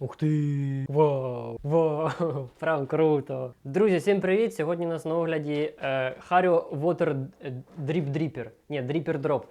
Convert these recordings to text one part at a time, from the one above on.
Ух ти! Вау! Вау! Прям круто! Друзі, всім привіт! Сьогодні у нас на огляді е, Hario Water Drip Dripper. Ні, Dripper Drop.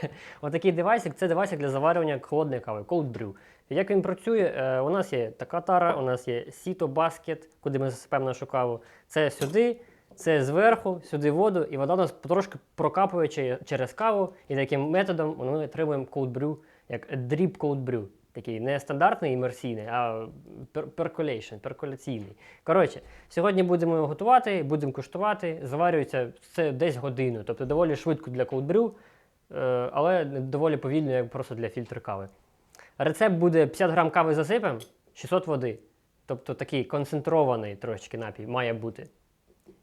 Отакий девайсик. Це девайсик для заварювання холодної кави, cold brew. Як він працює? Е, у нас є така тара, у нас є сіто баскет, куди ми засипаємо нашу каву. Це сюди. Це зверху, сюди воду, і вода у нас потрошки прокапує через каву, і таким методом ми отримуємо cold brew, як drip cold brew. Такий не стандартний імерсійний, а пер- percolation, перколяційний. Коротше, сьогодні будемо його готувати, будемо куштувати. Заварюється це десь годину, тобто доволі швидко для brew, е, але доволі повільно, як просто для фільтр кави. Рецепт буде 50 грам кави засипемо, 600 води. Тобто такий концентрований трошечки напій має бути.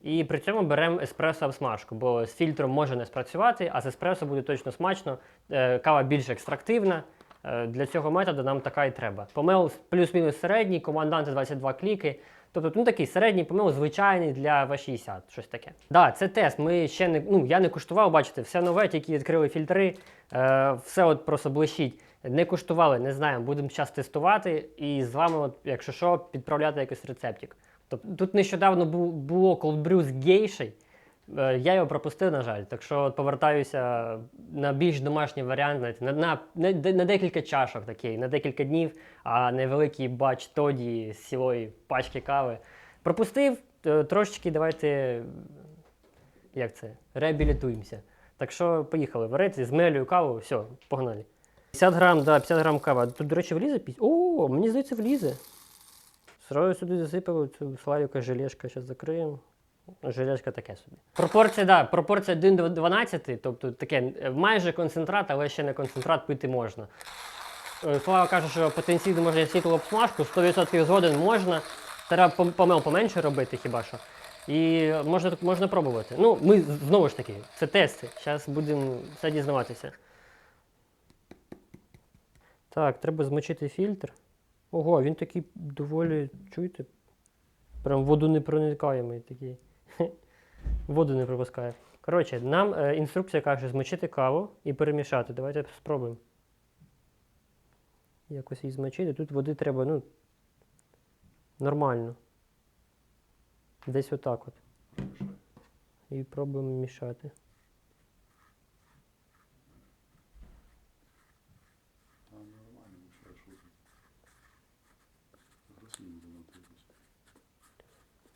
І при цьому беремо еспресо обсмажку, бо з фільтром може не спрацювати, а з еспресо буде точно смачно. Е, Кава більш екстрактивна. Е, Для цього методу нам така і треба. Помел плюс-мінус середній, команданти 22 кліки. Тобто, ну такий середній помел звичайний для V60, щось таке. Да, це тест. Ми ще не ну я не куштував, бачите, все нове, тільки відкрили фільтри, е, все от просто блищить. Не куштували, не знаємо. Будемо зараз тестувати і з вами, от, якщо що, підправляти якийсь рецептик. Тобто тут нещодавно бу- було колдбрю з гейшей. Е, Я його пропустив, на жаль. Так що повертаюся на більш домашній варіант, знаєте, на, на, на, декілька чашок такий, на декілька днів, а не великий бач тоді з цілої пачки кави. Пропустив, е, трошечки давайте, як це, реабілітуємося. Так що поїхали варити, змелюю каву, все, погнали. 50 грам, да, 50 грам кава. Тут, до речі, влізе? піс- О, мені здається, влізе. Сразу сюди засипав цю славіка желешка, зараз закриємо. Желешка таке собі. Пропорція, да, пропорція 1 до 12, тобто таке е, майже концентрат, але ще не концентрат пити можна. Е, Слава каже, що потенційно можна світло обсмажку, 100% згоден можна. Треба пом- помел поменше робити хіба що. І можна, можна пробувати. Ну, ми знову ж таки, це тести. Зараз будемо все дізнаватися. Так, треба змочити фільтр. Ого, він такий доволі, чуєте? Прям воду не проникаємий такий. Воду не пропускає. Коротше, нам е, інструкція каже змочити каву і перемішати. Давайте спробуємо. Якось її змочити. Тут води треба, ну, нормально. Десь отак от. І пробуємо мішати.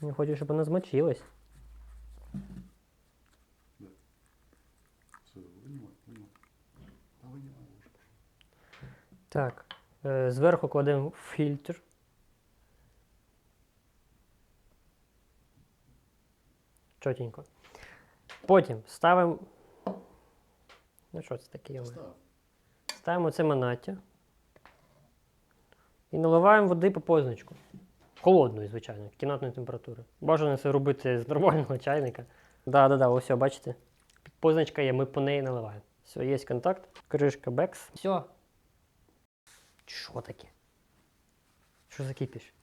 Я хочу, щоб вона змочилась. Все, винимай, винимай. А винимай ложку. Так. Е, зверху кладемо фільтр. Чотенько. Потім ставимо. Ну що це таке? Ставимо це манаття. І наливаємо води по позначку. Холодної, звичайно, кімнатної температури. Бажано це робити з нормального чайника. Да, да, да, ось, бачите. Позначка є, ми по неї наливаємо. Все, є контакт. Кришка бекс. Все. Що таке? Що за кипіш?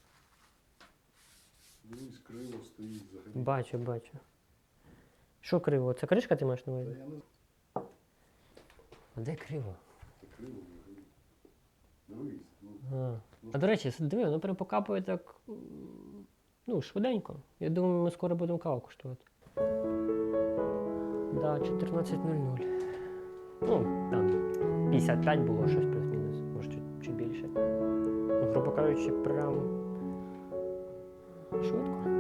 Дивись, криво стоїть взагалі. Бачу, бачу. Що криво? Це кришка ти маєш на Та увазі? я не А де криво? Це криво взагалі. Дивись, ну, А. а до речі, диви, воно прям покапує так. м, Ну, швиденько. Я думаю, ми скоро будемо каву куштувати. Да, 14.00. Ну, там 55 було щось кажучи, прям швидко.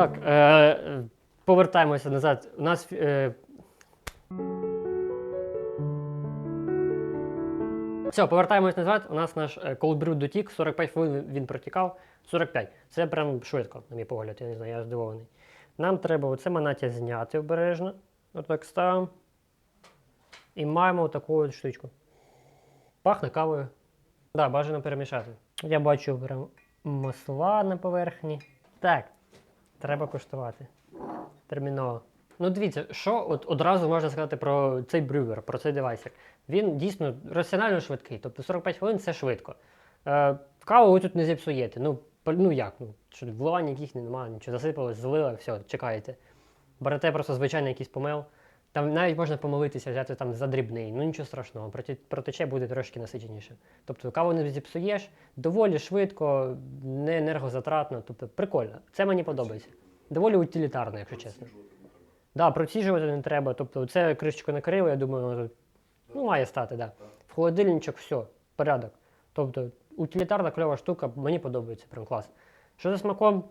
Так, е, е, повертаємося назад. У нас. Е... Все, повертаємось назад. У нас наш е, cold brew дотік, 45 хвилин він протікав. 45. Це прям швидко, на мій погляд, я не знаю, я здивований. Нам треба оце манаття зняти обережно. Отак ставимо. І маємо таку штучку. Пахне кавою. Да, бажано перемішати. Я бачу прям масла на поверхні. Так, треба куштувати. Терміново. Ну, дивіться, що от одразу можна сказати про цей брювер, про цей девайсер. Він дійсно раціонально швидкий, тобто 45 хвилин це швидко. Е, каву ви тут не зіпсуєте. Ну, ну як? Ну, що вливань яких немає, нічого засипалось, злили, все, чекаєте. Берете просто звичайний якийсь помел. Там навіть можна помилитися, взяти там за дрібний, ну нічого страшного, проте- протече буде трошки насиченіше. Тобто каву не зіпсуєш, доволі швидко, не енергозатратно, тобто прикольно. Це мені подобається. Доволі утилітарно, якщо чесно. Да, проціжувати не треба. Тобто це кришечку накрили, я думаю, воно ну, має стати, да. В холодильничок все, порядок. Тобто утилітарна кльова штука, мені подобається, прям клас. Що за смаком?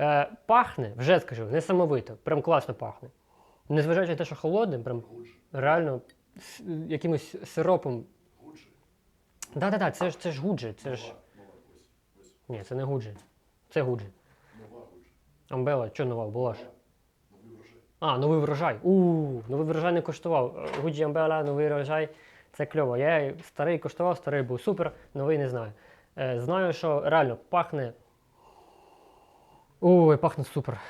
Е, пахне, вже скажу, несамовито, прям класно пахне. Незважаючи на те, що холодним, прям реально с- якимось сиропом. Худше. Да-да-да, це ж це ж гуджі, це ж. Ні, це не гуджі. Це гуджі. Амбела, що нова, була ж. А, новий врожай. У, новий врожай не коштував. Гуджі Амбела, новий врожай. Це кльово. Я старий коштував, старий був супер, новий не знаю. Е, знаю, що реально пахне. Ой, пахне супер.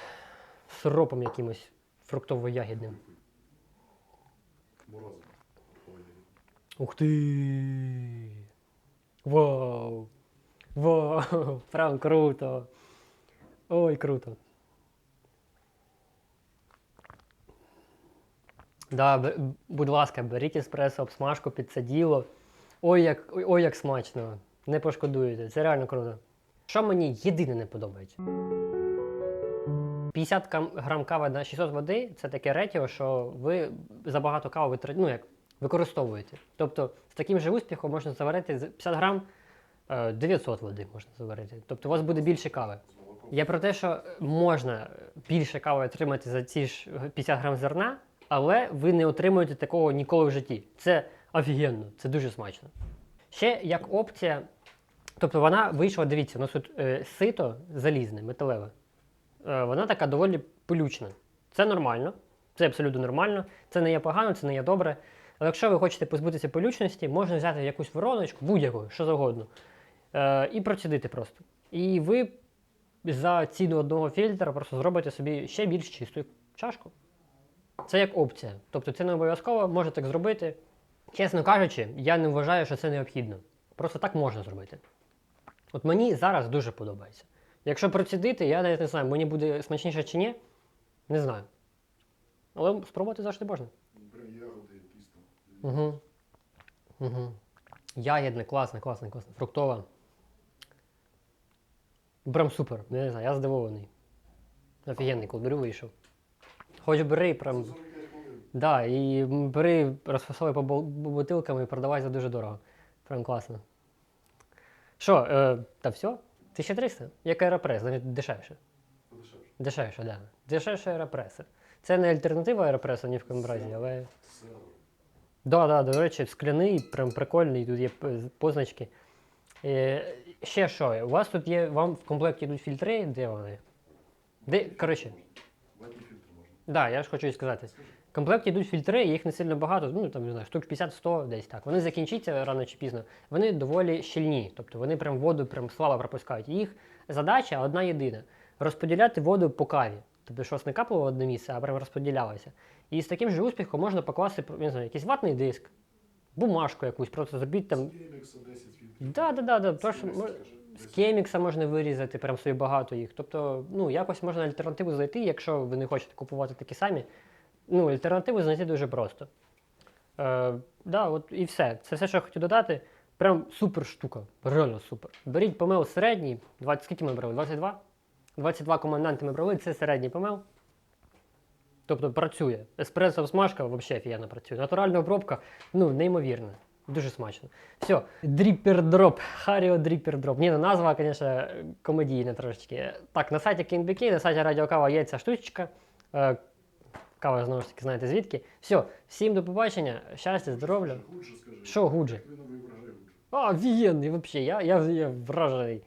Сиропом якимось фруктово-ягідним. Морозиво. Ух ти! Вау! Вау! Прям круто! Ой, круто! Да, будь ласка, беріть еспресо, обсмажку під це діло. Ой, як, ой, ой, як смачно. Не пошкодуєте. Це реально круто. Що мені єдине не подобається? 50 грам кави на 600 води це таке ретіо, що ви забагато кави витра- ну, як, використовуєте. Тобто з таким же успіхом можна заварити 50 грам е, 900 води можна заварити. Тобто у вас буде більше кави. Я про те, що можна більше кави отримати за ці ж 50 грам зерна, але ви не отримуєте такого ніколи в житті. Це офігенно, це дуже смачно. Ще як опція, тобто вона вийшла, дивіться, у нас тут е, сито залізне, металеве. Е, вона така доволі пилючна. Це нормально, це абсолютно нормально. Це не є погано, це не є добре. Але якщо ви хочете позбутися пилючності, можна взяти якусь вороночку, будь-яку, що завгодно, е, і процідити просто. І ви за ціну одного фільтра просто зробите собі ще більш чисту чашку. Це як опція. Тобто це не обов'язково, можете так зробити. Чесно кажучи, я не вважаю, що це необхідно. Просто так можна зробити. От мені зараз дуже подобається. Якщо процідити, я навіть не знаю, мені буде смачніше чи ні, не знаю. Але спробувати завжди можна. Ягоди. Угу. Угу. Ягідне, класне, класне, класне. Фруктова. Прям супер. Я не знаю, я здивований. Офігенний колберю вийшов. Хоч бери, прям. 45 хвилин. Да, і бери, розфасовуй по бу- бу- бутилкам і продавай за дуже дорого. Прям класно. Що, е, та все? 1300? Як аеропрес, навіть дешевше. Подешевше. Дешевше, так. Да. Дешевше аеропреси. Це не альтернатива аеропресу ні в коєму разі, але. Да, да, до речі, скляний, прям прикольний, тут є позначки. Е, ще що, у вас тут є, вам в комплекті йдуть фільтри, де вони? Де, коротше, можна. да, я ж хочу і сказати. В комплекті йдуть фільтри, їх не сильно багато, ну там не знаю, штук 50-100 десь так. Вони закінчаться рано чи пізно. Вони доволі щільні, тобто вони прям воду прям слабо пропускають. Їх задача одна єдина розподіляти воду по каві. Тобто, що вас не капало в одне місце, а прям розподілялося. І з таким же успіхом можна покласти не знаю, якийсь ватний диск, бумажку якусь, просто зробіть там. З Кемікса 10 фільтрів. Да, да, да, да. З Кемікса, з кемікса можна вирізати, прям собі багато їх. Тобто, ну, якось можна альтернативу знайти, якщо ви не хочете купувати такі самі. Ну, альтернативу знайти дуже просто. Е, да, от і все. Це все, що я хотів додати. Прям супер штука. Реально супер. Беріть помел середній. 20, скільки ми брали? 22? 22 команданти ми брали, це середній помел. Тобто працює. Еспресо обсмажка взагалі офігенно працює. Натуральна обробка, ну, неймовірна. Дуже смачно. Все, дріпер дроп. Харіо дріпер дроп. Ні, ну назва, звісно, комедійна трошечки. Так, на сайті KNBK, на сайті Радіо Кава є ця штучка. Кава, знову ж таки, знаєте звідки. Все, всім до побачення, щастя, здоров'я. Що гудже. А, офігенний, взагалі, я, я, я вражений.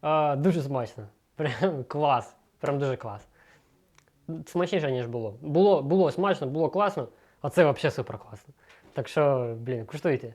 А, дуже смачно. Прям клас. Прям дуже клас. Смачніше, ніж було. Було, було смачно, було класно, а це взагалі супер класно. Так що, блін, куштуйте.